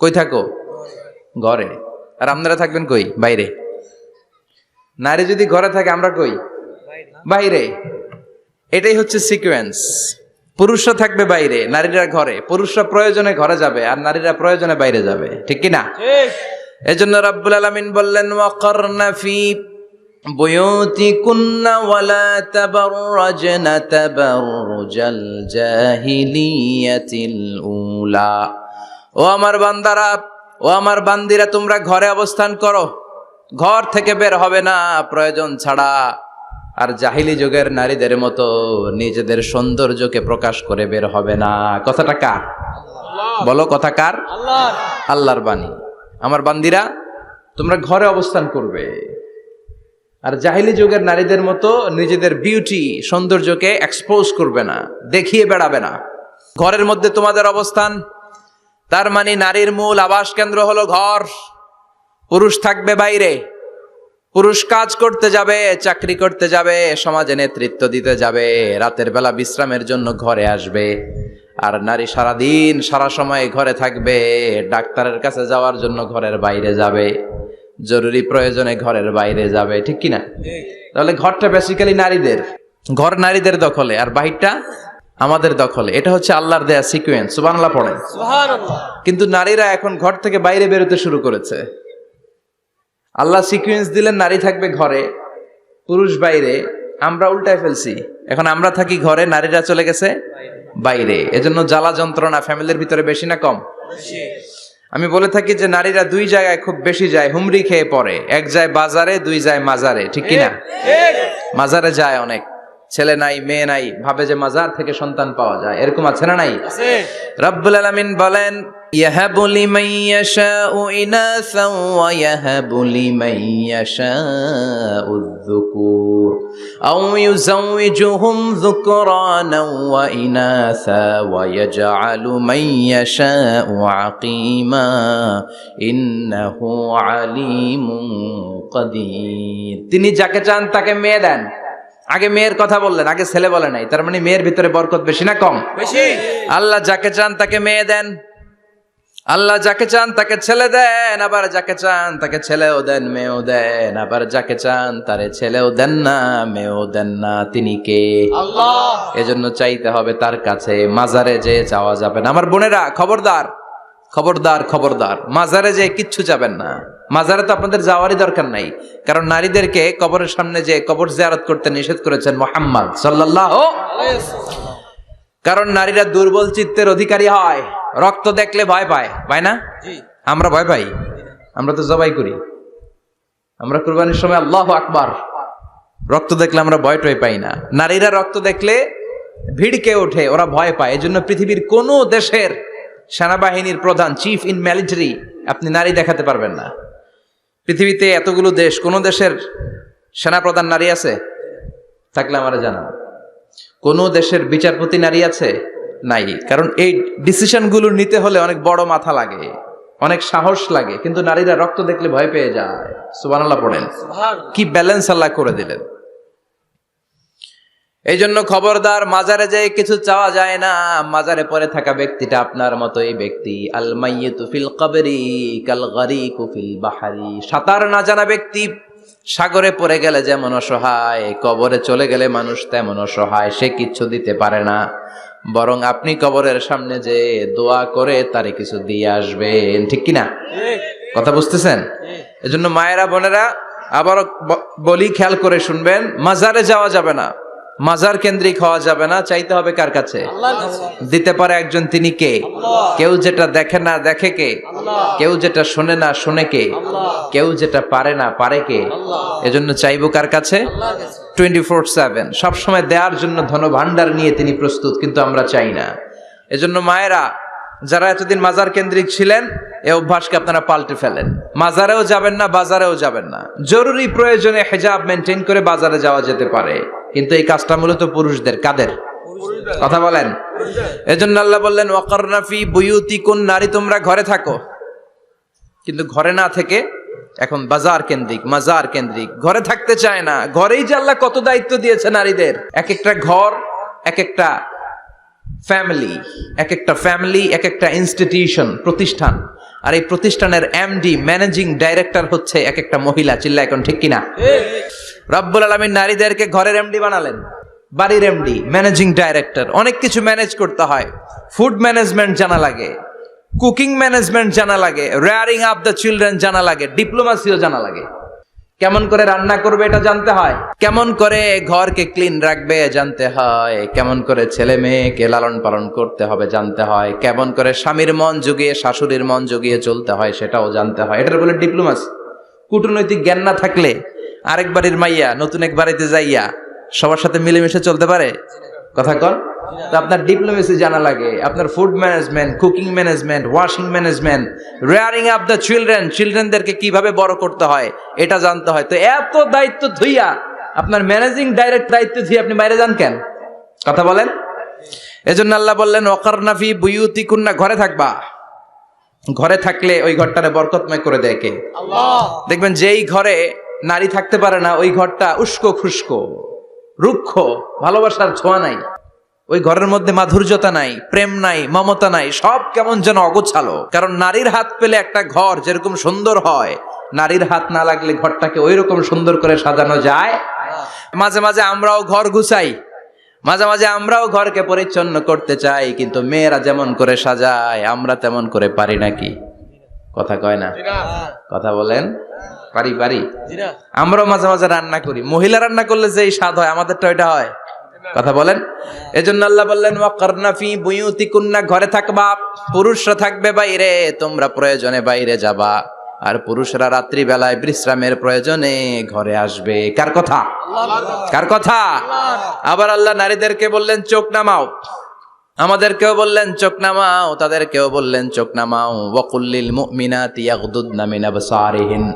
কই থাকো? ঘরে। আর আপনারা থাকবেন কই? বাইরে। নারী যদি ঘরে থাকে আমরা কই? বাইরে। এটাই হচ্ছে সিকোয়েন্স পুরুষরা থাকবে বাইরে নারীরা ঘরে। পুরুষরা প্রয়োজনে ঘরে যাবে আর নারীরা প্রয়োজনে বাইরে যাবে। ঠিক কি না জন্য রাব্বুল আলামিন বললেন ওয়াকারনা ফি বুয়ুতিকুন্না ওয়ালা তাবাররাজনা তাবাররুজাল জাহিলিয়াতিল উলা। ও আমার বান্দারা ও আমার বান্দিরা তোমরা ঘরে অবস্থান করো। ঘর থেকে বের হবে না প্রয়োজন ছাড়া। আর জাহিলি যুগের নারীদের মতো নিজেদের সৌন্দর্যকে প্রকাশ করে বের হবে না। কথাটা কার? বলো কথা কার? আল্লাহর। বাণী। আমার বান্দিরা তোমরা ঘরে অবস্থান করবে। আর জাহিলি যুগের নারীদের মতো নিজেদের বিউটি সৌন্দর্যকে এক্সপোজ করবে না দেখিয়ে বেড়াবে না। ঘরের মধ্যে তোমাদের অবস্থান তার মানে নারীর মূল আবাস কেন্দ্র হলো ঘর। পুরুষ থাকবে বাইরে। পুরুষ কাজ করতে যাবে চাকরি করতে যাবে সমাজে নেতৃত্ব দিতে যাবে রাতের বেলা বিশ্রামের জন্য ঘরে আসবে। আর নারী সারাদিন সারা সময় ঘরে থাকবে ডাক্তারের কাছে যাওয়ার জন্য ঘরের বাইরে যাবে জরুরি প্রয়োজনে ঘরের বাইরে যাবে ঠিক কিনা? তাহলে ঘরটা বেসিক্যালি নারীদের। ঘর নারীদের দখলে। আর বাহিরটা? আমাদের দখলে। এটা হচ্ছে আল্লাহর দেয়া সিকুয়েন্স সুবহানাল্লাহ পড়ে কিন্তু নারীরা এখন ঘর থেকে বাইরে বেরোতে শুরু করেছে। আল্লাহ সিকুয়েন্স দিলেন নারী থাকবে ঘরে পুরুষ বাইরে। আমরা উল্টায় ফেলছি। এখন আমরা থাকি ঘরে নারীরা চলে গেছে বাইরে। এজন্য জ্বালা যন্ত্রণা ফ্যামিলির ভিতরে বেশি না কম? আমি বলে থাকি যে নারীরা দুই জায়গায় খুব বেশি যায় হুমরি খেয়ে পড়ে। এক যায় বাজারে দুই যায় মাজারে। ঠিক কিনা? মাজারে যায় অনেক। ছেলে নাই মেয়ে নাই ভাবে যে মাজার থেকে সন্তান পাওয়া যায় এরকম আছে না নাই রব্বুল আলামিন বলেন ইয়াহাবু লিমান ইয়াশাউ ইনাসা ওয়া ইয়াহাবু লিমান ইয়াশাউ الذكور أو يزوجهم ذكرانا وإناثا ويجعل من يشاء عقيما إنه عليم قدير তিনি যাকে চান তাকে মেয়ে দেন আগে মেয়ের কথা বললেন আগে ছেলে বলে নাই তার মানে মেয়ের ভিতরে বরকত বেশি না কম? বেশি। আল্লাহ যাকে চান তাকে মেয়ে দেন আল্লাহ যাকে চান তাকে ছেলে দেন আবার যাকে চান তাকে ছেলেও দেন মেয়েও দেন আবার যাকে চান তারে ছেলেও দেন না মেয়েও দেন না তিনি কে? আল্লাহ। এজন্য চাইতে হবে তার কাছে মাজারে যে চাওয়া যাবে না। আমার বোনেরা খবরদার খবরদার খবরদার। মাজারে যে কিচ্ছু যাবেন না। মাজারে তো আপনাদের যাওয়ারই দরকার নাই। কারণ নারীদেরকে কবরের সামনে যে কবর জিয়ারত করতে নিষেধ করেছেন মোহাম্মদ সাল্লাল্লাহ কারণ নারীরা দুর্বল চিত্তের অধিকারী হয়। রক্ত দেখলে ভয় পায়। পায় না? আমরা ভয় পাই। আমরা তো জবাই করি। আমরা কুরবানির সময় আল্লাহ আকবার। রক্ত দেখলে আমরা ভয় টয় পাই না। নারীরা রক্ত দেখলে ভিড়কে ওঠে ওরা ভয় পায়। এজন্য পৃথিবীর কোনো দেশের সেনাবাহিনীর প্রধান চিফ ইন মিলিটারি আপনি নারী দেখাতে পারবেন না। পৃথিবীতে এতগুলো দেশ কোন দেশের সেনাপ্রধান নারী আছে? থাকলে আমার জানা কোন দেশের বিচারপতি নারী আছে? নাই। কারণ এই ডিসিশনগুলো নিতে হলে অনেক বড় মাথা লাগে অনেক সাহস লাগে কিন্তু নারীরা রক্ত দেখলে ভয় পেয়ে যায়। সুবহানাল্লাহ পড়েন। কি ব্যালেন্স আল্লাহ করে দিলেন। এই জন্য খবরদার মাজারে যে কিছু চাওয়া যায় না। মাজারে পরে থাকা ব্যক্তিটা আপনার মতোই ব্যক্তি। আল মাইয়িতু ফিল কবরি কাল গারিকু ফিল বাহারি। সাঁতার না জানা ব্যক্তি সাগরে পড়ে গেলে যেমন অসহায়, কবরে চলে গেলে মানুষ তেমন অসহায়, সে কিচ্ছু দিতে পারে না। বরং আপনি কবরের সামনে যে দোয়া করে তারে কিছু দিয়ে আসবেন। ঠিক কিনা? কথা বুঝতেছেন? এজন্য মায়েরা, বোনেরা, আবারও বলি, খেয়াল করে শুনবেন, মাজারে যাওয়া যাবে না। মাজার কেন্দ্রিক হওয়া যাবে না, চাইতে হবে কার কাছে? দিতে পারে একজন তিনি কে? কেউ যেটা দেখে না, দেখে কে? কেউ যেটা শোনে না, শোনে কে? কেউ যেটা পারে না, পারে কে? এজন্য চাইব কার কাছে? টোয়েন্টি ফোর সেভেন সবসময় দেওয়ার জন্য ধন ভান্ডার নিয়ে তিনি প্রস্তুত, কিন্তু আমরা চাই না। এজন্য মায়েরা যারা এতদিন মাজার কেন্দ্রিক ছিলেন, এ অভ্যাসকে আপনারা পাল্টে ফেলেন। মাজারেও যাবেন না, বাজারেও যাবেন না। জরুরি প্রয়োজনে হেজাব মেনটেন করে বাজারে যাওয়া যেতে পারে, কিন্তু এই কাজটা মূলত পুরুষদের, কাদের? কথা বলেন। এজন্য আল্লাহ বললেন ওয়াকারনাফি বুয়ুতি কোন নারী, তোমরা ঘরে থাকো। কিন্তু ঘরে না থেকে এখন বাজার কেন্দ্রিক, মাজার কেন্দ্রিক, ঘরে থাকতে চায় না। ঘরেই যে আল্লাহ কত দায়িত্ব দিয়েছে নারীদের? এক একটা ঘর, এক একটা ফ্যামিলি এক একটা ফ্যামিলি এক একটা ইনস্টিটিউশন প্রতিষ্ঠান। আর এই প্রতিষ্ঠানের এমডি ম্যানেজিং ডাইরেক্টর হচ্ছে এক একটা মহিলা চিল্লা এখন ঠিক কিনা? রব্বুল আলমীর নারীদেরকে ঘরের এমডি বানালেন। বাড়ির এমডি ম্যানেজিং ডাইরেক্টর অনেক কিছু ম্যানেজ করতে হয়। ফুড ম্যানেজমেন্ট জানা লাগে কুকিং ম্যানেজমেন্ট জানা লাগে রেয়ারিং আপ দ্য চিলড্রেন জানা লাগে ডিপ্লোমাসিও জানা লাগে। কেমন করে রান্না করবে এটা জানতে হয়? কেমন করে ঘরকে ক্লিন রাখবে জানতে হয়? কেমন করে ছেলে মেয়েকে লালন পালন করতে হবে জানতে হয়? কেমন করে স্বামীর মন জুগিয়ে, শাশুড়ির মন জুগিয়ে চলতে হয় সেটাও জানতে হয়। এটার বলে ডিপ্লোমাসি কূটনৈতিক জ্ঞান না থাকলে আরেক বাড়ির মাইয়া, নতুন এক বাড়িতে যাইয়া সবার সাথে মিলেমিশে চলতে পারে? কথা কন। আপনার ডিপ্লোমেসি জানা লাগে। আপনার food management cooking management washing management rearing up the children চিলড্রেনদেরকে কীভাবে বড় করতে হয় এটা জানতে হয়। তো এত দায়িত্ব ধুইয়া আপনার ম্যানেজিং ডাইরেক্ট দায়িত্ব ধুয়ে আপনি বাইরে যান কেন? কথা বলেন। এজন্য আল্লাহ বললেন ওকারনাফি বুয়ুতি কুন্না ঘরে থাকবা। ঘরে থাকলে ওই ঘরটারে বরকতময় করে দেয় কে? দেখবেন যেই ঘরে নারী থাকতে পারে না ওই ঘরটা উস্কো খুস্কো রুক্ষ ভালোবাসার ছোঁয়া নাই। ওই ঘরের মধ্যে মাধুর্যতা নাই প্রেম নাই মমতা নাই সব কেমন যেন অগোছালো। কারণ নারীর হাত পেলে একটা ঘর যেরকম সুন্দর হয় নারীর হাত না লাগলে ঘরটাকে ওই রকম সুন্দর করে সাজানো যায়। মাঝে মাঝে আমরাও ঘর গুছাই মাঝে মাঝে আমরাও ঘরকে পরিচ্ছন্ন করতে চাই কিন্তু মেয়েরা যেমন করে সাজায় আমরা তেমন করে পারি নাকি? কথা কয় না? কথা বলেন? পারি পারি। আমরাও মাঝে মাঝে রান্না করি। মহিলা রান্না করলে যেই স্বাদ হয় আমাদেরটা ওইটা হয়। কথা বলেন? এজন্য আল্লাহ বললেন ওয়াকারনা ফি বুয়ুতিকুন্না, ঘরে থাকবা, পুরুষরা থাকবে বাইরে, তোমরা প্রয়োজনে বাইরে যাবা, আর পুরুষরা রাত্রি বেলায় বিশ্রামের প্রয়োজনে ঘরে আসবে। কার কথা? কার কথা? আবার আল্লাহ নারীদেরকে বললেন, চোখ নামাও। আমাদেরকেও বললেন, চোখ নামাও। তাদেরকেও বললেন, চোখ নামাও। ওয়াকুল্লিল মুমিনাতি ইয়াগদুদনা মিন আবসারিহিন।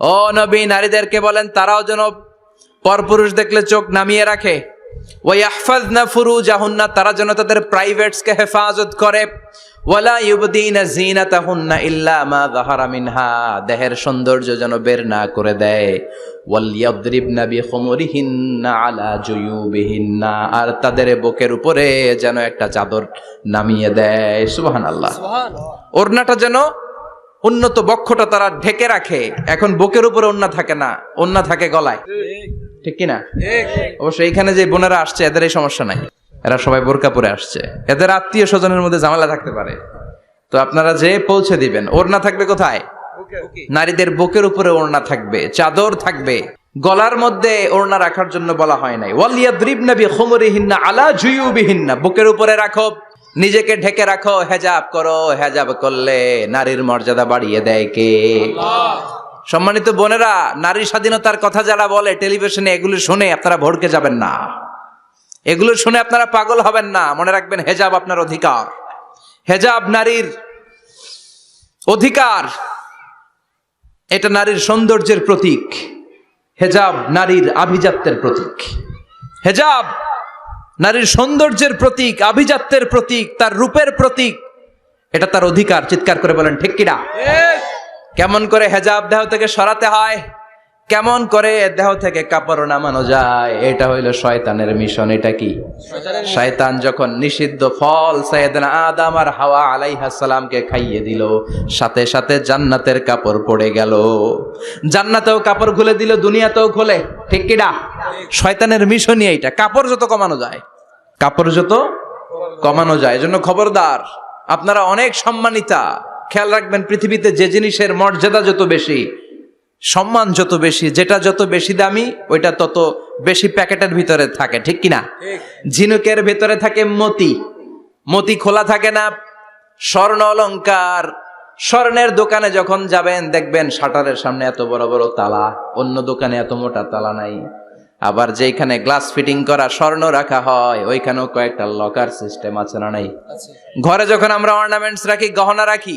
ও নবী, নারীদেরকে বলেন, তারাও যেন পরপুরুষ দেখলে চোখ নামিয়ে রাখে। ওয়াহফাজনা ফুরুজাহুন্না তারা যেন তাদের প্রাইভেটসকে হেফাজত করে। ওয়ালা ইউবদিনা জিনাতাহুন্না ইল্লা মা যাহারা মিনহা দেহের সৌন্দর্য যেন বের না করে দেয়। ওয়ালিয়াদরিবনা বিখুমুরিহিন্না আলা জুয়ুবিহিন্না আর তাদের বুকের উপরে যেন একটা চাদর নামিয়ে দেয়। সুবহানাল্লাহ। ওড়নাটা যেন উন্নত বক্ষটা তারা ঢেকে রাখে। এখন বুকের উপরে ওড়না থাকে না ওড়না থাকে গলায়। ঠিক কিনা? অবশ্য এইখানে যে বোনেরা আসছে এদের এই সমস্যা নাই। এরা সবাই বোরকা পরে আসছে। এদের আত্মীয় স্বজনের মধ্যে ঝামেলা থাকতে পারে। তো আপনারা যে পৌঁছে দিবেন ওড়না থাকবে কোথায়? নারীদের বুকের উপরে ওড়না থাকবে চাদর থাকবে। গলার মধ্যে ওড়না রাখার জন্য বলা হয় নাই। ওয়ালিয়া দ্রিবনা বি খুমরিহিন্না আলা জুয়ুবিহিন্না। বুকের উপরে রাখো নিজেকে ঢেকে রাখো হেজাব করো হেজাব করলে নারীর মর্যাদা বাড়িয়ে দেয় কে? সম্মানিত বোনেরা, নারী স্বাধীনতার কথা যারা বলে টেলিভিশনে, এগুলো শুনে আপনারা ভড়কে যাবেন না। এগুলো শুনে আপনারা পাগল হবেন না। মনে রাখবেন, হেজাব আপনার অধিকার। হেজাব নারীর অধিকার। এটা নারীর সৌন্দর্যের প্রতীক। হেজাব নারীর আভিজাত্যের প্রতীক। হেজাব নারীর সৌন্দর্যের প্রতীক, আভিজাত্যের প্রতীক, তার রূপের প্রতীক, এটা তার অধিকার। চিৎকার করে বলেন, ঠিক কিনা? কেমন করে হেজাব দেহ থেকে সরাতে হয়? কেমন করে দেহ থেকে কাপড় নামানো যায়? এটা হইল শয়তানের মিশন এটা কি? শয়তান যখন নিষিদ্ধ ফল সাইয়েদনা আদম আর হাওয়া আলাইহিস সালামকে খাইয়ে দিল সাথে সাথে জান্নাতের কাপড় পড়ে গেল। জান্নাতেও কাপড় খুলে দিল দুনিয়াতেও খুলে। ঠিক কিনা শয়তানের মিশনই এইটা। কাপড় যত কমানো যায় কাপড় যত কমানো যায়। এজন্য খবরদার আপনারা অনেক সম্মানিতা। খেয়াল রাখবেন পৃথিবীতে যে জিনিসের মর্যাদা যত বেশি সম্মান যত বেশি যেটা যত বেশি দামি ওইটা তত বেশি প্যাকেটের ভিতরে থাকে ঠিক কিনা? ঝিনুকের ভিতরে থাকে মতি। মতি খোলা থাকে না স্বর্ণ অলঙ্কার স্বর্ণের দোকানে যখন যাবেন দেখবেন শাটারের সামনে এত বড় বড় তালা অন্য দোকানে এত মোটা তালা নাই। আবার যেখানে গ্লাস ফিটিং করা স্বর্ণ রাখা হয় ওইখানেও কয়েকটা লকার সিস্টেম আছে না নাই? ঘরে যখন আমরা অর্নামেন্টস রাখি গহনা রাখি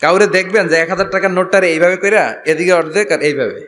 কাউরে দেখবেন যে এক হাজার টাকার নোটটারে এইভাবে কইরা এদিকে অর্ধেক আর এইভাবে।